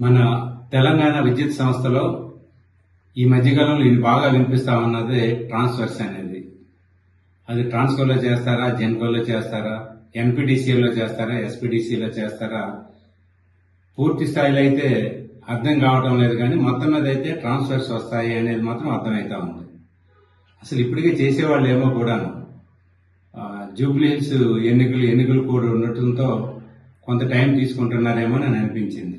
మన తెలంగాణ విద్యుత్ సంస్థలో ఈ మధ్యకాలంలో ఇది బాగా వినిపిస్తా ఉన్నది ట్రాన్స్ఫర్స్ అనేది. అది ట్రాన్స్కోలో చేస్తారా జెన్కోలో చేస్తారా ఎన్పిడిసిఎల్లో చేస్తారా ఎస్పీడీసీలో చేస్తారా? పూర్తి స్థాయిలో అయితే అర్థం కావటం లేదు కానీ మొత్తం మీద అయితే ట్రాన్స్ఫర్స్ వస్తాయి అనేది మాత్రం అర్థమవుతా ఉంది. అసలు ఇప్పటికే చేసేవాళ్ళు ఏమో కూడాను. జూబ్లీ హిల్స్ ఎన్నికలు ఎన్నికలు కూడా ఉండటంతో కొంత టైం తీసుకుంటున్నారేమో అని అనిపించింది.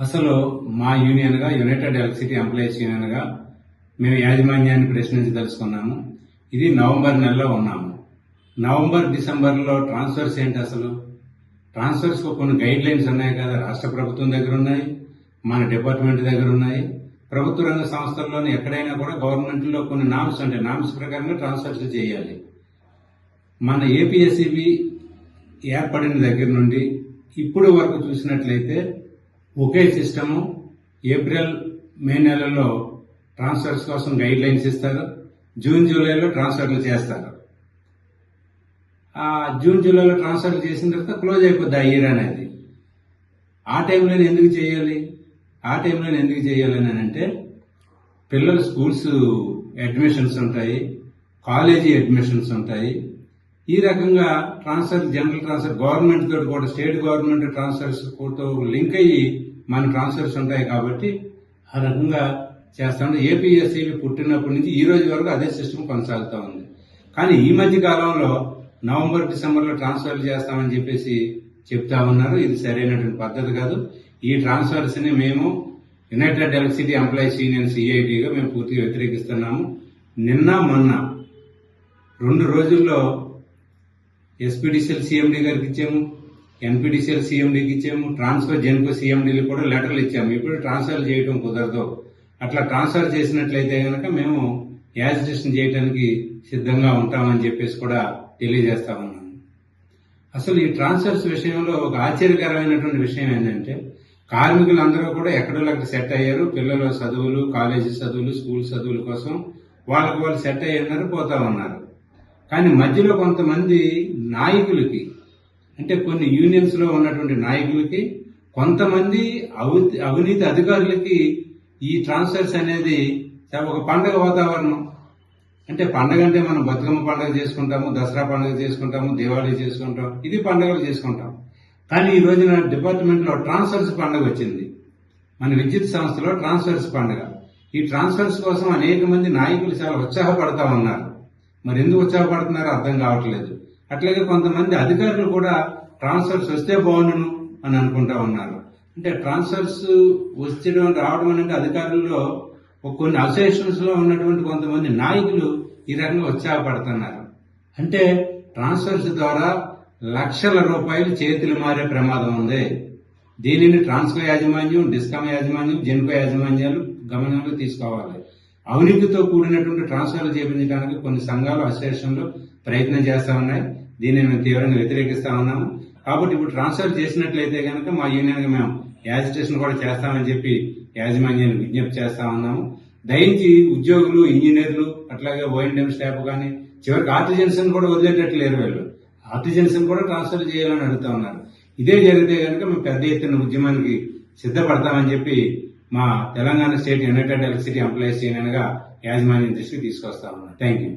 అసలు మా యూనియన్గా యునైటెడ్ ఎలక్ట్రిసిటీ ఎంప్లాయీస్ యూనియన్గా మేము యాజమాన్యాన్ని ప్రశ్నించి తెలుసుకున్నాము. ఇది నవంబర్ నెలలో ఉన్నాము. నవంబర్ డిసెంబర్లో ట్రాన్స్ఫర్స్ ఏంటి అసలు? ట్రాన్స్ఫర్స్ కొన్ని గైడ్ లైన్స్ ఉన్నాయి కదా రాష్ట్ర ప్రభుత్వం దగ్గర ఉన్నాయి మన డిపార్ట్మెంట్ దగ్గర ఉన్నాయి. ప్రభుత్వ రంగ సంస్థల్లోనే ఎక్కడైనా కూడా గవర్నమెంట్లో కొన్ని నామ్స్ ఉంటాయి నామ్స్ ప్రకారంగా ట్రాన్స్ఫర్స్ చేయాలి. మన ఏపీఎస్సిబి ఏర్పడిన దగ్గర నుండి ఇప్పుడు వరకు చూసినట్లయితే ఒకే సిస్టము ఏప్రిల్ మే నెలలో ట్రాన్స్ఫర్స్ కోసం గైడ్ లైన్స్ ఇస్తారు జూన్ జూలైలో ట్రాన్స్ఫర్లు చేస్తారు. ఆ జూన్ జూలైలో ట్రాన్స్ఫర్లు చేసిన తర్వాత క్లోజ్ అయిపోద్ది ఆ ఇయర్ అనేది. ఆ టైంలో ఎందుకు చేయాలి? ఆ టైంలో ఎందుకు చేయాలి అని అంటే పిల్లలు స్కూల్స్ అడ్మిషన్స్ ఉంటాయి కాలేజీ అడ్మిషన్స్ ఉంటాయి. ఈ రకంగా ట్రాన్స్ఫర్ జనరల్ ట్రాన్స్ఫర్ గవర్నమెంట్ తోటి కూడా స్టేట్ గవర్నమెంట్ ట్రాన్స్ఫర్స్తో లింక్ అయ్యి మన ట్రాన్స్ఫర్స్ ఉంటాయి కాబట్టి ఆ రకంగా చేస్తాను. ఏపీఎస్సీ పుట్టినప్పటి నుంచి ఈ రోజు వరకు అదే సిస్టమ్ కొనసాగుతూ ఉంది. కానీ ఈ మధ్య కాలంలో నవంబర్ డిసెంబర్లో ట్రాన్స్ఫర్లు చేస్తామని చెప్పేసి చెప్తా ఉన్నారు. ఇది సరైనటువంటి పద్ధతి కాదు. ఈ ట్రాన్స్ఫర్స్ని మేము యునైటెడ్ ఎలక్ట్రిసిటీ ఎంప్లాయీస్ యూనియన్ సిఐటిగా మేము పూర్తిగా వ్యతిరేకిస్తున్నాము. నిన్న మొన్న రెండు రోజుల్లో ఎస్పీడీసీఎల్ సీఎండీ గారికి ఇచ్చాము. ఎన్పీడీసీఎల్ సీఎండీకి ఇచ్చాము ట్రాన్స్ఫర్ జెన్కో సీఎండీలు కూడా లెటర్లు ఇచ్చాము. ఇప్పుడు ట్రాన్స్ఫర్ చేయడం కుదరదు. అట్లా ట్రాన్స్ఫర్ చేసినట్లయితే కనుక మేము యాజిటేషన్ చేయడానికి సిద్ధంగా ఉంటామని చెప్పేసి కూడా తెలియజేస్తా ఉన్నాను. అసలు ఈ ట్రాన్స్ఫర్స్ విషయంలో ఒక ఆశ్చర్యకరమైనటువంటి విషయం ఏంటంటే కార్మికులందరూ కూడా ఎక్కడో అక్కడ సెట్ అయ్యారు. పిల్లల చదువులు కాలేజీ చదువులు స్కూల్ చదువుల కోసం వాళ్ళకి వాళ్ళు సెట్ అయ్యారు పోతా ఉన్నారు. కానీ మధ్యలో కొంతమంది నాయకులకి అంటే కొన్ని యూనియన్స్లో ఉన్నటువంటి నాయకులకి కొంతమంది అవి- అవినీతి అధికారులకి ఈ ట్రాన్స్ఫర్స్ అనేది ఒక పండగ వాతావరణం. అంటే పండగ అంటే మనం బతుకమ్మ పండుగ చేసుకుంటాము దసరా పండుగ చేసుకుంటాము దివాళీ చేసుకుంటాం ఇది పండుగలు చేసుకుంటాం. కానీ ఈ రోజున డిపార్ట్మెంట్లో ట్రాన్స్ఫర్స్ పండుగ వచ్చింది. మన విద్యుత్ సంస్థలో ట్రాన్స్ఫర్స్ పండుగ. ఈ ట్రాన్స్ఫర్స్ కోసం అనేక మంది నాయకులు చాలా ఉత్సాహపడతా ఉన్నారు. మరి ఎందుకు ఉత్సాహపడుతున్నారో అర్థం కావట్లేదు. అట్లాగే కొంతమంది అధికారులు కూడా ట్రాన్స్ఫర్స్ వస్తే బాగుండును అని అనుకుంటా ఉన్నారు. అంటే ట్రాన్స్ఫర్స్ వచ్చడం రావడం అనేది అధికారుల్లో కొన్ని అసోసియేషన్స్లో ఉన్నటువంటి కొంతమంది నాయకులు ఈ రకంగా ఉత్సాహపడుతున్నారు. అంటే ట్రాన్స్ఫర్స్ ద్వారా లక్షల రూపాయలు చేతులు మారే ప్రమాదం ఉంది. దీనిని ట్రాన్స్కో యాజమాన్యం డిస్కామ్ యాజమాన్యం జెన్కో యాజమాన్యాలు గమనంలో తీసుకోవాలి. అవినీతితో కూడినటువంటి ట్రాన్స్ఫర్లు చేపించడానికి కొన్ని సంఘాలు అసోసియేషన్లు ప్రయత్నం చేస్తా ఉన్నాయి. దీన్ని మేము తీవ్రంగా వ్యతిరేకిస్తా ఉన్నాము. కాబట్టి ఇప్పుడు ట్రాన్స్ఫర్ చేసినట్లయితే కనుక మా యూనియన్ మేము యాజిటేషన్ కూడా చేస్తామని చెప్పి యాజమాన్యాన్ని విజ్ఞప్తి చేస్తా ఉన్నాము. దయించి ఉద్యోగులు ఇంజనీర్లు అట్లాగే ఓఎండ్ఎం స్టాఫ్ కానీ చివరికి ఆర్టిజన్స్ కూడా వదిలేటట్లు లేరు వీళ్ళు. ఆర్టిజన్స్ కూడా ట్రాన్స్ఫర్ చేయాలని అడుగుతా ఉన్నారు. ఇదే జరిగితే కనుక మేము పెద్ద ఎత్తున ఉద్యమానికి సిద్ధపడతామని చెప్పి మా Telangana state united electricity employees యూనియన్గా యాజమాన్యం దృష్టికి తీసుకొస్తా ఉన్నాం. Thank you